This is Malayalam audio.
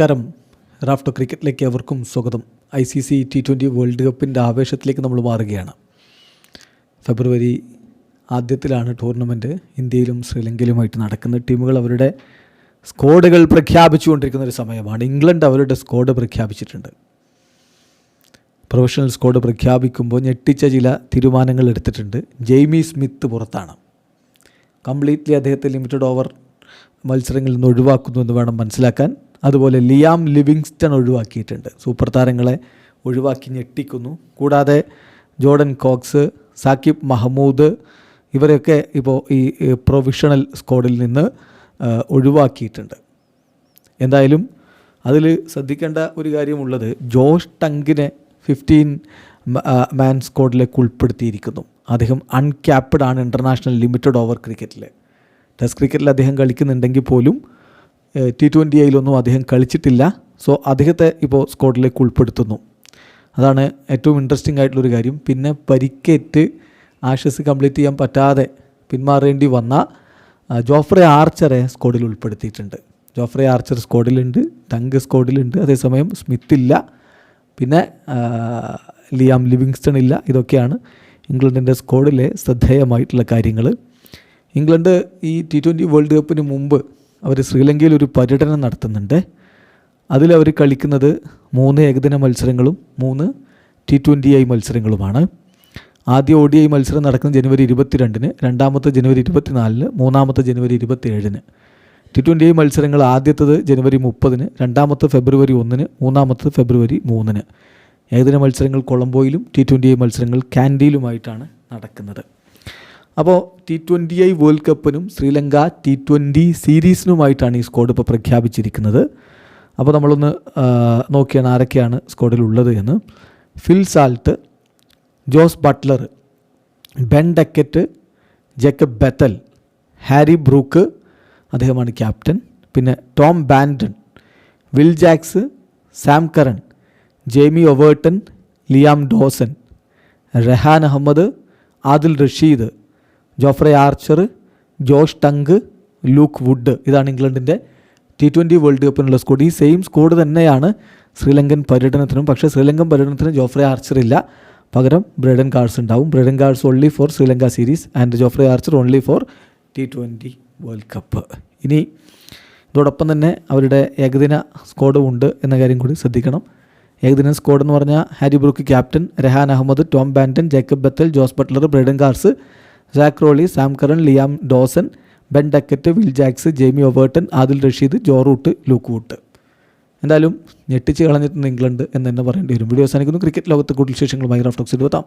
നമസ്കാരം. റാഫ്റ്റോ ക്രിക്കറ്റിലേക്ക് അവർക്കും സ്വാഗതം. I C C T twenty world കപ്പിന്റെ ആവേശത്തിലേക്ക് നമ്മൾ മാറുകയാണ്. ഫെബ്രുവരി ആദ്യത്തിലാണ് ടൂർണമെന്റ് ഇന്ത്യയിലും ശ്രീലങ്കയിലുമായിട്ട് നടക്കുന്ന ടീമുകൾ അവരുടെ സ്ക്വാഡുകൾ പ്രഖ്യാപിച്ചുകൊണ്ടിരിക്കുന്ന ഒരു സമയമാണ്. ഇംഗ്ലണ്ട് അവരുടെ സ്ക്വാഡ് പ്രഖ്യാപിച്ചിട്ടുണ്ട്. പ്രൊഫഷണൽ സ്ക്വാഡ് പ്രഖ്യാപിക്കുമ്പോൾ ഞെട്ടിച്ച ചില തീരുമാനങ്ങൾ എടുത്തിട്ടുണ്ട്. ജെയ്മി സ്മിത്ത് പുറത്താണ്. കംപ്ലീറ്റ്ലി അദ്ദേഹത്തെ ലിമിറ്റഡ് ഓവർ മത്സരങ്ങളിൽ നിന്ന് ഒഴിവാക്കുന്നു എന്ന് വേണം മനസ്സിലാക്കാൻ. അതുപോലെ ലിയാം ലിവിങ്സ്റ്റൺ ഒഴിവാക്കിയിട്ടുണ്ട്. സൂപ്പർ താരങ്ങളെ ഒഴിവാക്കി ഞെട്ടിക്കുന്നു. കൂടാതെ ജോർഡൻ കോക്സ് സാക്കിബ് മഹമ്മൂദ് ഇവരെയൊക്കെ ഇപ്പോൾ ഈ പ്രൊഫഷണൽ സ്ക്വാഡിൽ നിന്ന് ഒഴിവാക്കിയിട്ടുണ്ട്. എന്തായാലും അതിൽ ശ്രദ്ധിക്കേണ്ട ഒരു കാര്യമുള്ളത് ജോഷ് ടങ്കിനെ ഫിഫ്റ്റീൻ മാൻ സ്ക്വാഡിലേക്ക് ഉൾപ്പെടുത്തിയിരിക്കുന്നു. അദ്ദേഹം അൺക്യാപ്ഡ് ആണ് ഇന്റർനാഷണൽ ലിമിറ്റഡ് ഓവർ ക്രിക്കറ്റിൽ ടെസ്റ്റ് ക്രിക്കറ്റിൽ അദ്ദേഹം കളിക്കുന്നുണ്ടെങ്കിൽ പോലും ടി ട്വന്റി ഐയിലൊന്നും അദ്ദേഹം കളിച്ചിട്ടില്ല. സോ അദ്ദേഹത്തെ ഇപ്പോൾ സ്കോഡിലേക്ക് ഉൾപ്പെടുത്തുന്നു. അതാണ് ഏറ്റവും ഇൻട്രസ്റ്റിംഗ് ആയിട്ടുള്ളൊരു കാര്യം. പിന്നെ പരിക്കേറ്റ് ആഷസ് കംപ്ലീറ്റ് ചെയ്യാൻ പറ്റാതെ പിന്മാറേണ്ടി വന്ന ജോഫ്രെ ആർച്ചറെ സ്കോഡിൽ ഉൾപ്പെടുത്തിയിട്ടുണ്ട്. ജോഫ്രെ ആർച്ചർ സ്കോഡിലുണ്ട് ടങ്ക് സ്കോഡിലുണ്ട് അതേസമയം സ്മിത്ത് ഇല്ല. പിന്നെ ലിയാം ലിവിങ്സ്റ്റൺ ഇല്ല. ഇതൊക്കെയാണ് ഇംഗ്ലണ്ടിന്റെ സ്കോഡിലെ ശ്രദ്ധേയമായിട്ടുള്ള കാര്യങ്ങൾ ഇംഗ്ലണ്ട് ഈ ടി ട്വന്റി വേൾഡ് കപ്പിന് മുമ്പ് അവർ ശ്രീലങ്കയിൽ ഒരു പര്യടനം നടത്തുന്നുണ്ട്. അതിലവർ കളിക്കുന്നത് മൂന്ന് ഏകദിന മത്സരങ്ങളും മൂന്ന് ടി ട്വന്റി ഐ മത്സരങ്ങളുമാണ്. ആദ്യ ഒ ഡി ഐ മത്സരം നടക്കുന്നത് ജനുവരി ഇരുപത്തിരണ്ടിന് രണ്ടാമത്തെ ജനുവരി ഇരുപത്തിനാലിന് മൂന്നാമത്തെ ജനുവരി ഇരുപത്തിയേഴിന്. ടി ട്വന്റി ഐ മത്സരങ്ങൾ ആദ്യത്തത് ജനുവരി മുപ്പതിന് രണ്ടാമത്തെ ഫെബ്രുവരി ഒന്നിന് മൂന്നാമത്തത് ഫെബ്രുവരി മൂന്നിന്. ഏകദിന മത്സരങ്ങൾ കൊളംബോയിലും ടി ട്വന്റി ഐ മത്സരങ്ങൾ കാൻഡിയിലുമായിട്ടാണ് നടക്കുന്നത്. അപ്പോൾ ടി ട്വന്റി ഐ വേൾഡ് കപ്പിനും ശ്രീലങ്ക ടി ട്വന്റി സീരീസിനുമായിട്ടാണ് ഈ സ്ക്വാഡ് ഇപ്പോൾ പ്രഖ്യാപിച്ചിരിക്കുന്നത്. അപ്പോൾ നമ്മളൊന്ന് നോക്കിയാണ് ആരൊക്കെയാണ് സ്ക്വാഡിൽ ഉള്ളത് എന്ന്. Phil Salt Jos Buttler Ben Duckett Jacob Bethell Harry Brook അദ്ദേഹമാണ് ക്യാപ്റ്റൻ പിന്നെ Tom Banton Will Jacks Sam Curran Jamie Overton Liam Dawson Rehan Ahmed Adil Rashid Jofra Archer Josh Tongue Luke Wood. ഇതാണ് ഇംഗ്ലണ്ടിന്റെ ടി ട്വന്റി വേൾഡ് കപ്പിനുള്ള സ്കോഡ് ഈ സെയിം സ്കോഡ് തന്നെയാണ് ശ്രീലങ്കൻ പര്യടനത്തിനും. പക്ഷേ ശ്രീലങ്കൻ പര്യടനത്തിന് ജോഫ്രെ ആർച്ചർ ഇല്ല. പകരം ബ്രെഡൻ കാർഡ്സ് ഉണ്ടാവും. Brydon Carse only for Sri Lanka series and Jofra Archer only for T twenty world cup ഇനി ഇതോടൊപ്പം തന്നെ അവരുടെ ഏകദിന സ്കോഡും ഉണ്ട് എന്ന കാര്യം കൂടി ശ്രദ്ധിക്കണം. ഏകദിന സ്കോഡ് എന്ന് പറഞ്ഞാൽ Harry Brook captain Rehan Ahmed Tom Banton Jacob Bethell Jos Buttler Brydon Carse Jack Rowley Sam Curran Liam Dawson Ben Duckett Will Jacks Jamie Overton Adil Rashid Joe Root Luke Wood എന്തായാലും ഞെട്ടിച്ച് കളഞ്ഞിട്ടുണ്ട് ഇംഗ്ലണ്ട് എന്ന് തന്നെ പറയേണ്ടി വരും. വീഡിയോ അവസാനിക്കുന്നു. ക്രിക്കറ്റ് ലോകത്ത് കൂടുതൽ വിശേഷങ്ങളുമായി റഫ്ലോക്സ് എത്താം